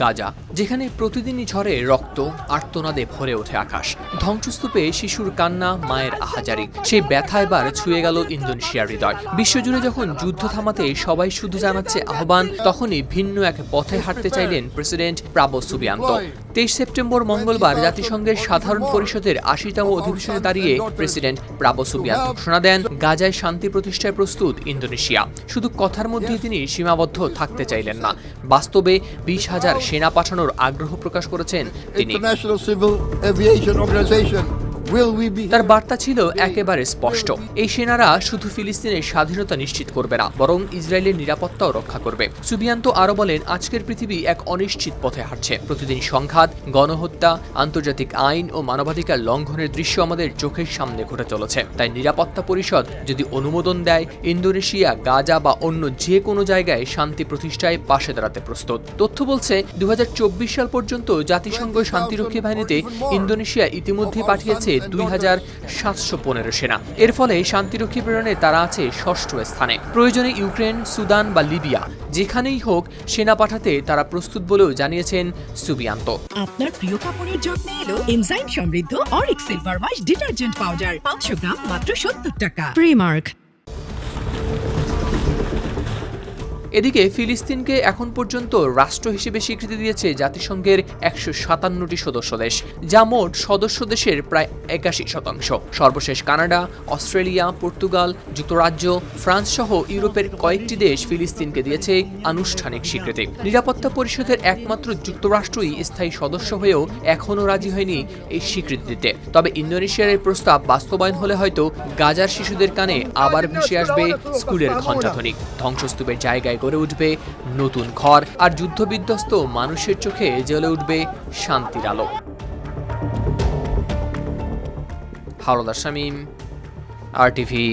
গাজা। যেখানে প্রতিদিনই ঝরে রক্ত, আর্তনাদে ভরে ওঠে আকাশ। ধ্বংসস্তূপে শিশুর কান্না, মায়ের আহাজারি। সেই ব্যথা এবার ছুঁয়ে গেল ইন্দোনেশিয়ার হৃদয়। বিশ্বজুড়ে যখন যুদ্ধ থামাতে সবাই শুধু জানাচ্ছে আহ্বান, তখনই ভিন্ন এক পথে হাঁটতে চাইলেন প্রেসিডেন্ট প্রাবো সুবিয়ান্ত। তেইশ সেপ্টেম্বর মঙ্গলবার জাতিসংঘের সাধারণ পরিষদের আশিতম অধিবেশনে দাঁড়িয়ে প্রেসিডেন্ট প্রাবো সুবিয়ান্ত ঘোষণা দেন, গাজায় শান্তি প্রতিষ্ঠায় প্রস্তুত ইন্দোনেশিয়া। শুধু কথার মধ্যেই তিনি সীমাবদ্ধ থাকতে চাইলেন না। বাস্তবে বিশ হাজার সেনা পাঠানোর আগ্রহ প্রকাশ করেছেন তিনি। তার বার্তা ছিল একেবারে স্পষ্ট। এই সেনারা শুধু ফিলিস্তিনের স্বাধীনতা নিশ্চিত করবে না বরং ইসরায়েলের নিরাপত্তাও রক্ষা করবে। সুবিয়ান্ত আরও বলেন আজকের পৃথিবী এক অনিশ্চিত পথে হাঁটছে। প্রতিদিন সংঘাত গণহত্যা আন্তর্জাতিক আইন ও মানবাধিকার লঙ্ঘনের দৃশ্য আমাদের চোখের সামনে ঘটে চলেছে। তাই নিরাপত্তা পরিষদ যদি অনুমোদন দেয় ইন্দোনেশিয়া গাজা বা অন্য যে কোনো জায়গায় শান্তি প্রতিষ্ঠায় পাশে দাঁড়াতে প্রস্তুত। তথ্য বলছে দু হাজার চব্বিশ সাল পর্যন্ত জাতিসংঘ শান্তিরক্ষী বাহিনীতে ইন্দোনেশিয়া ইতিমধ্যে পাঠিয়েছে দুই হাজার সাতশো পনেরো সেনা। এর ফলে শান্তিরক্ষী প্রেরণে তারা আছে ষষ্ঠ স্থানে। প্রয়োজনে ইউক্রেন সুদান বা লিবিয়া যেখানেই হোক সেনা পাঠাতে তারা প্রস্তুত বলেও জানিয়েছেন সুবিয়ান্ত। আপনার প্রিয় কাপড়ের যত্ন এলো এনজাইম সমৃদ্ধ অরিক সিলভার ওয়াশ ডিটারজেন্ট পাউডার পাঁচশো গ্রাম মাত্র সত্তর টাকা। প্রিমার্ক এদিকে ফিলিস্তিনকে এখন পর্যন্ত রাষ্ট্র হিসেবে স্বীকৃতি দিয়েছে জাতিসংঘের একশো সাতান্নটি সদস্য দেশ, যা মোট সদস্য দেশের প্রায় একাশি শতাংশ। সর্বশেষ কানাডা, অস্ট্রেলিয়া, পর্তুগাল, যুক্তরাজ্য, ফ্রান্স সহ ইউরোপের কয়েকটি দেশ ফিলিস্তিনকে দিয়েছে আনুষ্ঠানিক স্বীকৃতি। নিরাপত্তা পরিষদের একমাত্র যুক্তরাষ্ট্রই স্থায়ী সদস্য হয়েও এখনও রাজি হয়নি এই স্বীকৃতি দিতে। তবে ইন্দোনেশিয়ার এই প্রস্তাব বাস্তবায়ন হলে হয়তো গাজার শিশুদের কানে আবার ভেসে আসবে স্কুলের ঘণ্টাধ্বনি। ধ্বংসস্তূপের জায়গায় গড়ে উঠবে নতুন ঘর আর যুদ্ধবিধ্বস্ত মানুষের চোখে জ্বলে উঠবে শান্তির আলো। হাওড়া শামীম আর টিভি